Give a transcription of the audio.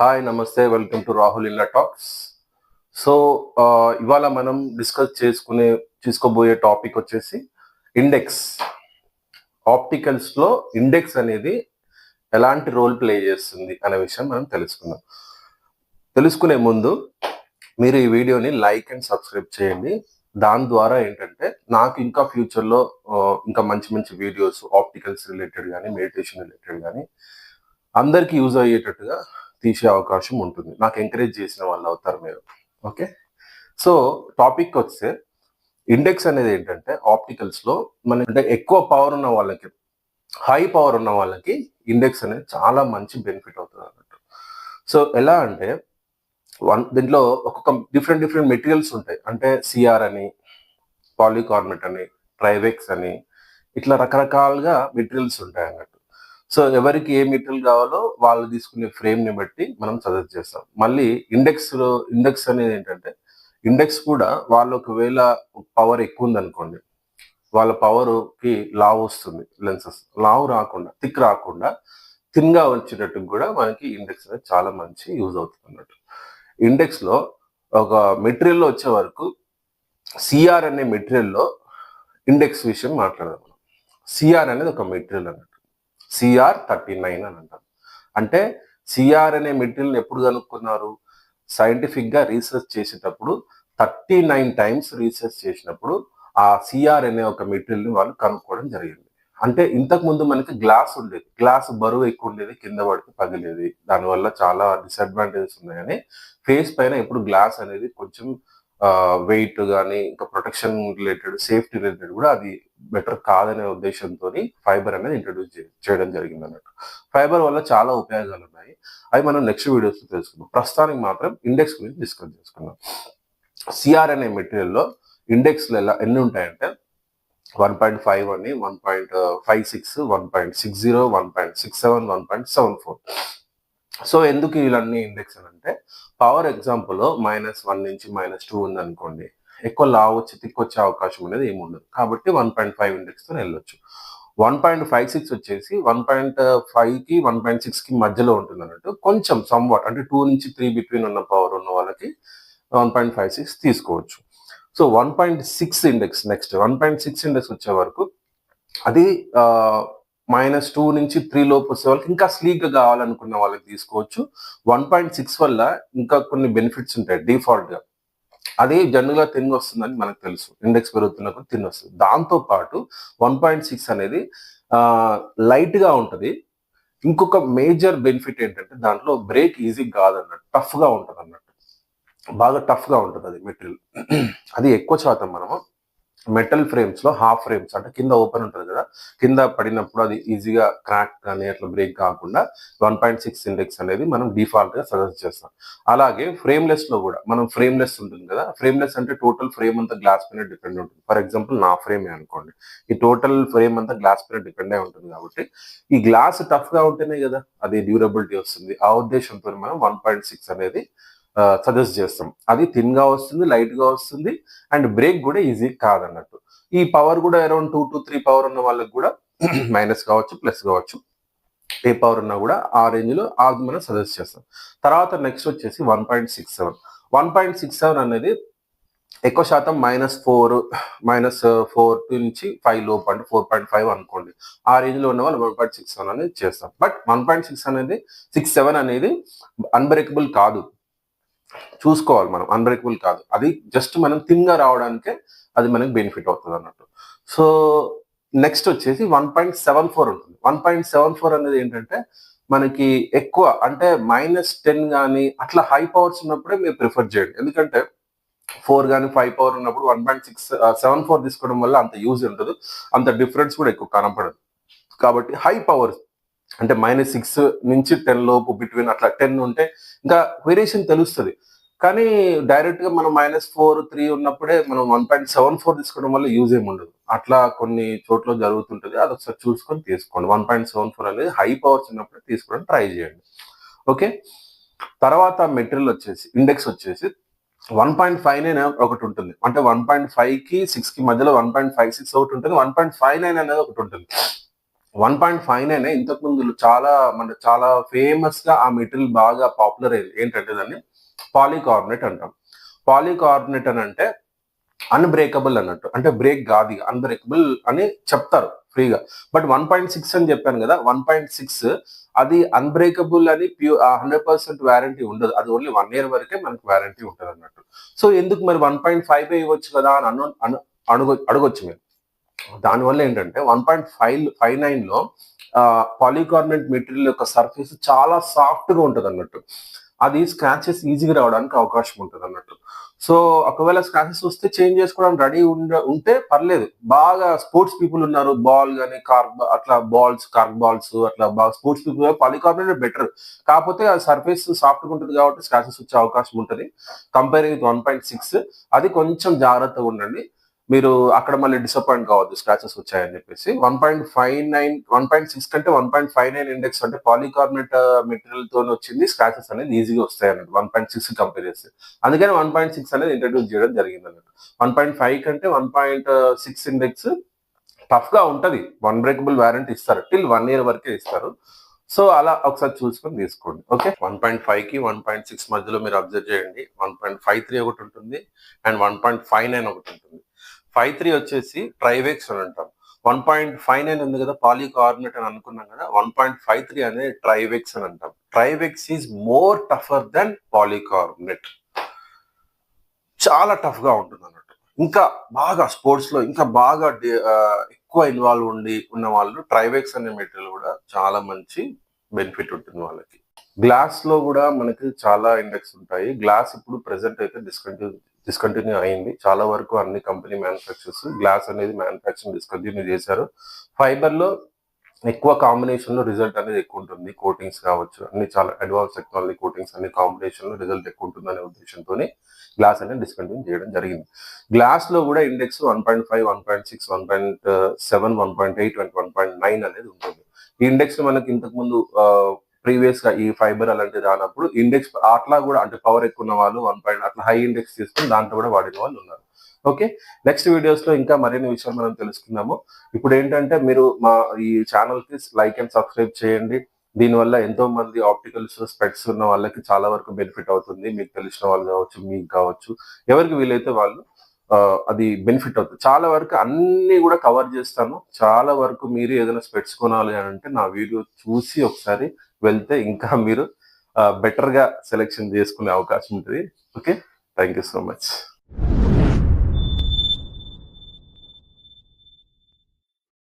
Hi నమస్తే welcome to Rahul ఇల్లా talks. So ఇవాళ మనం డిస్కస్ చేసుకునే తీసుకోబోయే టాపిక్ వచ్చేసి ఇండెక్స్. ఆప్టికల్స్లో ఇండెక్స్ అనేది ఎలాంటి రోల్ ప్లే చేస్తుంది అనే విషయం మనం తెలుసుకుందాం. తెలుసుకునే ముందు మీరు ఈ వీడియోని లైక్ అండ్ సబ్స్క్రైబ్ చేయండి. దాని ద్వారా ఏంటంటే నాకు ఇంకా ఫ్యూచర్లో ఇంకా మంచి మంచి వీడియోస్ ఆప్టికల్స్ రిలేటెడ్ కానీ మెడిటేషన్ రిలేటెడ్ కానీ అందరికీ యూజ్ అయ్యేటట్టుగా తీసే అవకాశం ఉంటుంది. నాకు ఎంకరేజ్ చేసిన వాళ్ళు అవుతారు మీరు. ఓకే సో టాపిక్ వస్తే ఇండెక్స్ అనేది ఏంటంటే ఆప్టికల్స్లో మన అంటే ఎక్కువ పవర్ ఉన్న వాళ్ళకి హై పవర్ ఉన్న వాళ్ళకి ఇండెక్స్ అనేది చాలా మంచి బెనిఫిట్ అవుతుంది అన్నట్టు. సో ఎలా అంటే వన్ దీంట్లో ఒక్కొక్క డిఫరెంట్ డిఫరెంట్ మెటీరియల్స్ ఉంటాయి. అంటే సిఆర్ అని పాలికార్బెట్ అని ట్రైవెక్స్ అని ఇట్లా రకరకాలుగా మెటీరియల్స్ ఉంటాయి అన్నట్టు. సో ఎవరికి ఏ మెటీరియల్ కావాలో వాళ్ళు తీసుకునే ఫ్రేమ్ని బట్టి మనం సజెస్ట్ చేస్తాం. మళ్ళీ ఇండెక్స్లో ఇండెక్స్ అనేది ఏంటంటే ఇండెక్స్ కూడా వాళ్ళు ఒకవేళ పవర్ ఎక్కువ ఉంది అనుకోండి వాళ్ళ పవర్కి లావ్ వస్తుంది లెన్సెస్ లావ్ రాకుండా థిక్ రాకుండా థిన్గా వచ్చేటట్టు కూడా మనకి ఇండెక్స్ అనేది చాలా మంచి యూజ్ అవుతుంది అన్నట్టు. ఇండెక్స్లో ఒక మెటీరియల్లో వచ్చే వరకు సిఆర్ అనే మెటీరియల్లో ఇండెక్స్ విషయం మాట్లాడదాం మనం. సిఆర్ అనేది ఒక మెటీరియల్ అన్నట్టు. సిఆర్ థర్టీ నైన్ అని అంటారు. అంటే సిఆర్ అనే మెటీరియల్ ఎప్పుడు కనుక్కున్నారు? సైంటిఫిక్గా రీసెర్చ్ చేసేటప్పుడు థర్టీ నైన్ టైమ్స్ రీసెర్చ్ చేసినప్పుడు ఆ సిఆర్ అనే ఒక మెటీరియల్ని వాళ్ళు కనుక్కోవడం జరిగింది. అంటే ఇంతకుముందు మనకి గ్లాస్ ఉండేది. గ్లాస్ బరువు ఎక్కువ ఉండేది కింద పడితే పగిలేది. దానివల్ల చాలా డిసడ్వాంటేజెస్ ఉన్నాయని ఫేస్ పైన ఇప్పుడు గ్లాస్ అనేది కొంచెం వెయిట్ కానీ ఇంకా ప్రొటెక్షన్ రిలేటెడ్ సేఫ్టీ రిలేటెడ్ కూడా అది బెటర్ కాదనే ఉద్దేశంతో ఫైబర్ అనేది ఇంట్రడ్యూస్ చేయడం జరిగింది అన్నట్టు ఫైబర్ వల్ల చాలా ఉపయోగాలు ఉన్నాయి. అవి మనం నెక్స్ట్ వీడియోస్ తెలుసుకుందాం. ప్రస్తుతానికి మాత్రం ఇండెక్స్ గురించి డిస్కస్ చేసుకుందాం. సిఆర్ అనే మెటీరియల్లో ఇండెక్స్ ఎలా ఎన్ని ఉంటాయంటే వన్ పాయింట్ ఫైవ్ అని one point five six one point six zero one point six seven one point seven four so ఎందుకు ఇవన్నీ ఇండెక్స్ అని అంటే పవర్ ఎగ్జాంపుల్ మైనస్ వన్ నుంచి మైనస్ టూ ఉంది అనుకోండి ఎక్కువ లావ్ వచ్చి తిక్కొచ్చే అవకాశం అనేది ఏమి ఉండదు. కాబట్టి వన్ పాయింట్ ఫైవ్ ఇండెక్స్తో వెళ్ళొచ్చు. వన్ పాయింట్ ఫైవ్ సిక్స్ వచ్చేసి వన్ పాయింట్ ఫైవ్కి వన్ పాయింట్ సిక్స్కి మధ్యలో ఉంటుంది అన్నట్టు కొంచెం సమ్వాట్ అంటే టూ నుంచి త్రీ బిట్వీన్ ఉన్న పవర్ ఉన్న వాళ్ళకి వన్ పాయింట్ ఫైవ్ సిక్స్ తీసుకోవచ్చు. So one point six index next one point six index వచ్చే వరకు అది uh, మైనస్ టూ నుంచి త్రీ లోపు వచ్చే వాళ్ళకి ఇంకా స్లీక్గా కావాలనుకున్న వాళ్ళకి తీసుకోవచ్చు. వన్ పాయింట్ సిక్స్ వల్ల ఇంకా కొన్ని బెనిఫిట్స్ ఉంటాయి డిఫాల్ట్గా అదే జనరల్గా జనరల్ వస్తుందని మనకు తెలుసు. ఇండెక్స్ పెరుగుతున్నప్పుడు తిన్ వస్తుంది. దాంతో పాటు వన్ పాయింట్ సిక్స్ అనేది లైట్గా ఉంటుంది. ఇంకొక మేజర్ బెనిఫిట్ ఏంటంటే దాంట్లో బ్రేక్ ఈజీ కాదన్నట్టు టఫ్గా ఉంటుంది అన్నట్టు బాగా టఫ్గా ఉంటుంది అది మెటీరియల్ అది ఎక్కువ శాతం మనము మెటల్ ఫ్రేమ్స్లో హాఫ్ ఫ్రేమ్స్ అంటే కింద ఓపెన్ ఉంటుంది కదా కింద పడినప్పుడు అది ఈజీగా క్రాక్ కానీ అట్లా బ్రేక్ కాకుండా వన్ పాయింట్ సిక్స్ ఇండెక్స్ అనేది మనం డిఫాల్ట్గా సజెస్ట్ చేస్తాం. అలాగే ఫ్రేమ్లెస్లో కూడా మనం ఫ్రేమ్లెస్ ఉంటుంది కదా ఫ్రేమ్లెస్ అంటే టోటల్ ఫ్రేమ్ అంతా గ్లాస్ పైన డిపెండ్ ఉంటుంది. ఫర్ ఎగ్జాంపుల్ నా ఫ్రేమే అనుకోండి ఈ టోటల్ ఫ్రేమ్ అంతా గ్లాస్ పైన డిపెండ్ అయి ఉంటుంది కాబట్టి ఈ గ్లాస్ టఫ్గా ఉంటేనే కదా అది డ్యూరబిలిటీ వస్తుంది. ఆ ఉద్దేశంతో మనం వన్ పాయింట్ సిక్స్ అనేది సజెస్ట్ చేస్తాం. అది థిన్గా వస్తుంది లైట్గా వస్తుంది అండ్ బ్రేక్ కూడా ఈజీ కాదన్నట్టు. ఈ పవర్ కూడా around two to three power ఉన్న వాళ్ళకి కూడా మైనస్ కావచ్చు ప్లస్ కావచ్చు. ఏ పవర్ ఉన్నా కూడా ఆ రేంజ్లో అది మనం సజెస్ట్ చేస్తాం. తర్వాత నెక్స్ట్ వచ్చేసి one point six seven one point six seven అనేది ఎక్కువ శాతం మైనస్ ఫోర్ మైనస్ ఫోర్ నుంచి ఫైవ్లో పాయింట్ ఫోర్ పాయింట్ ఫైవ్ అనుకోండి. ఆ రేంజ్లో ఉన్న వాళ్ళు వన్ పాయింట్ సిక్స్ సెవెన్ అనేది చేస్తాం బట్ వన్ పాయింట్ సిక్స్ అనేది సిక్స్ సెవెన్ అనేది అన్బ్రేకబుల్ కాదు. చూసుకోవాలి మనం. అన్బ్రేకబుల్ కాదు. అది జస్ట్ మనం థిన్గా రావడానికే అది మనకి బెనిఫిట్ అవుతుంది అన్నట్టు. సో నెక్స్ట్ వచ్చేసి వన్ పాయింట్ సెవెన్ ఫోర్ ఉంటుంది. వన్ పాయింట్ సెవెన్ ఫోర్ అనేది ఏంటంటే మనకి ఎక్కువ అంటే మైనస్ టెన్ కానీ అట్లా హై పవర్స్ ఉన్నప్పుడే మీరు ప్రిఫర్ చేయండి. ఎందుకంటే ఫోర్ కానీ ఫైవ్ పవర్ ఉన్నప్పుడు one point six seven four తీసుకోవడం వల్ల అంత యూజ్ ఉండదు. అంత డిఫరెన్స్ కూడా ఎక్కువ కనపడదు. కాబట్టి హై పవర్స్ అంటే మైనస్ సిక్స్ నుంచి టెన్ లోపు బిట్వీన్ అట్లా టెన్ ఉంటే ఇంకా వేరియేషన్ తెలుస్తుంది. కానీ డైరెక్ట్గా మనం మైనస్ ఫోర్ త్రీ ఉన్నప్పుడే మనం వన్ పాయింట్ సెవెన్ ఫోర్ తీసుకోవడం వల్ల యూజ్ ఏమి ఉండదు. అట్లా కొన్ని చోట్ల జరుగుతుంటుంది. అది ఒకసారి చూసుకొని తీసుకోండి. వన్ పాయింట్ సెవెన్ ఫోర్ అనేది హై పవర్స్ ఉన్నప్పుడే తీసుకోవడం ట్రై చేయండి. ఓకే తర్వాత మెటీరియల్ వచ్చేసి ఇండెక్స్ వచ్చేసి వన్ పాయింట్ ఫైవ్ నైన్ ఒకటి ఉంటుంది. అంటే వన్ పాయింట్ ఫైవ్కి సిక్స్కి మధ్యలో వన్ పాయింట్ ఫైవ్ సిక్స్ ఒకటి ఉంటుంది. వన్ పాయింట్ ఫైవ్ నైన్ అనేది ఒకటి ఉంటుంది. వన్ పాయింట్ ఫైవ్ నైన్ ఇంతకు ముందు చాలా మన చాలా ఫేమస్గా ఆ మెటీరియల్ బాగా పాపులర్ అయింది. ఏంటంటే దాన్ని? పాలికార్బోనేట్ అంటాం. పాలికార్బోనేట్ అని అంటే అన్బ్రేకబుల్ అన్నట్టు. అంటే బ్రేక్ కాదు అన్బ్రేకబుల్ అని చెప్తారు ఫ్రీగా. బట్ వన్ పాయింట్ సిక్స్ అని చెప్పాను కదా వన్ పాయింట్ సిక్స్ అది అన్బ్రేకబుల్ అని ప్యూ హండ్రెడ్ పర్సెంట్ వ్యారంటీ ఉండదు. అది ఓన్లీ వన్ ఇయర్ వరకే మనకు వ్యారంటీ ఉంటుంది అన్నట్టు సో ఎందుకు మరి వన్ పాయింట్ ఫైవ్ ఇవ్వచ్చు కదా అని అను అడుగు అడగొచ్చు మీరు. దానివల్ల ఏంటంటే వన్ పాయింట్ ఫైవ్ ఫైవ్ నైన్లో మెటీరియల్ యొక్క సర్ఫేస్ చాలా సాఫ్ట్గా ఉంటుంది అన్నట్టు. అది స్క్రాచెస్ ఈజీగా రావడానికి అవకాశం ఉంటుంది అన్నట్టు. సో ఒకవేళ స్క్రాచెస్ వస్తే చేంజ్ చేసుకోవడానికి రెడీ ఉండ ఉంటే పర్లేదు. బాగా స్పోర్ట్స్ పీపుల్ ఉన్నారు బాల్ కానీ కార్బ్ అట్లా బాల్స్ కార్బ్ బాల్స్ అట్లా బాగా స్పోర్ట్స్ పీపుల్ పాలికార్బోనేట్ బెటర్ కాకపోతే ఆ సర్ఫేస్ సాఫ్ట్గా ఉంటుంది కాబట్టి స్క్రాచెస్ వచ్చే అవకాశం ఉంటుంది. Comparing with one point six అది కొంచెం జాగ్రత్తగా ఉండండి. మీరు అక్కడ మళ్ళీ డిసప్పాయింట్ కావద్దు స్క్రాచెస్ వచ్చాయని చెప్పేసి one point five nine one point six కంటే one point five nine index అంటే పాలికార్బోనేట్ మెటీరియల్తో వచ్చింది స్క్రాచెస్ అనేది ఈజీగా వస్తాయి అన్నట్టు వన్ పాయింట్ సిక్స్ కంపేర్ చేస్తే అందుకని వన్ పాయింట్ సిక్స్ అనేది ఇంట్రడ్యూస్ చేయడం జరిగింది అన్నట్టు వన్ పాయింట్ ఫైవ్ కంటే వన్ పాయింట్ సిక్స్ ఇండెక్స్ టఫ్గా ఉంటది వన్ బ్రేకబుల్ వారంటీ ఇస్తారు టిల్ వన్ ఇయర్ వరకే ఇస్తారు సో అలా ఒకసారి చూసుకొని తీసుకోండి ఓకే వన్ పాయింట్ ఫైవ్కి వన్ పాయింట్ సిక్స్ మధ్యలో మీరు అబ్జర్వ్ చేయండి వన్ పాయింట్ ఫైవ్ త్రీ ఒకటి ఉంటుంది and one point five nine ఒకటి ఉంటుంది ఫైవ్ త్రీ వచ్చేసి ట్రైవేక్స్ అని అంటాం. వన్ పాయింట్ ఫైవ్ నైన్ ఉంది కదా పాలికార్బోనేట్ అని అనుకున్నాం కదా వన్ పాయింట్ ఫైవ్ త్రీ అనేది ట్రైవెక్స్ అని అంటాం. Trivex is more tougher than polycarbonate చాలా టఫ్గా ఉంటుంది అన్నట్టు. ఇంకా బాగా స్పోర్ట్స్లో ఇంకా బాగా ఎక్కువ ఇన్వాల్వ్ ఉండి ఉన్న వాళ్ళు ట్రైవెక్స్ అనే మెటీరియల్ కూడా చాలా మంచి బెనిఫిట్ ఉంటుంది వాళ్ళకి. గ్లాస్లో కూడా మనకి చాలా ఇండెక్స్ ఉంటాయి. గ్లాస్ ఇప్పుడు ప్రెసెంట్ అయితే డిస్కంటిన్యూ డిస్కంటిన్యూ అయింది. చాలా వరకు అన్ని కంపెనీ మ్యానుఫ్యాక్చర్స్ గ్లాస్ అనేది మ్యానుఫ్యాక్చరింగ్ డిస్కంటిన్యూ చేశారు. ఫైబర్లో ఎక్కువ కాంబినేషన్లో రిజల్ట్ అనేది ఎక్కువ ఉంటుంది. కోటింగ్స్ కావచ్చు అన్ని చాలా అడ్వాన్స్ టెక్నాలజీ కోటింగ్స్ అన్ని కాంబినేషన్లో రిజల్ట్ ఎక్కువ ఉంటుంది అనే ఉద్దేశంతో గ్లాస్ అనేది డిస్కంటిన్యూ చేయడం జరిగింది. గ్లాస్లో కూడా index one point five one point six one point seven one point eight one point nine అనేది ఉంటుంది. ఈ ఇండెక్స్ మనకి ఇంతకు ముందు ప్రీవియస్గా ఈ ఫైబర్ అలాంటివి రానప్పుడు ఇండెక్స్ అట్లా కూడా అంటే పవర్ ఎక్కువ ఉన్న వాళ్ళు వన్ పాయింట్ అట్లా హై ఇండెక్స్ తీసుకుని దాంట్లో కూడా వాడిన వాళ్ళు ఉన్నారు. ఓకే నెక్స్ట్ వీడియోస్లో ఇంకా మరిన్ని విషయాలు మనం తెలుసుకుందాము. ఇప్పుడు ఏంటంటే మీరు మా ఈ ఛానల్కి లైక్ అండ్ సబ్స్క్రైబ్ చేయండి. దీనివల్ల ఎంతో మంది ఆప్టికల్స్ స్పెట్స్ ఉన్న వాళ్ళకి చాలా వరకు బెనిఫిట్ అవుతుంది. మీకు తెలిసిన వాళ్ళు కావచ్చు మీకు కావచ్చు. ఎవరికి వీలైతే వాళ్ళు అది బెనిఫిట్ అవుతుంది. చాలా వరకు అన్ని కూడా కవర్ చేస్తాను. చాలా వరకు మీరు ఏదైనా స్పెట్స్ కొనాలి అని అంటే నా వీడియో చూసి ఒకసారి వెళ్తే ఇంకా మీరు బెటర్గా సెలెక్షన్ చేసుకునే అవకాశం ఉంటుంది. Okay thank you so much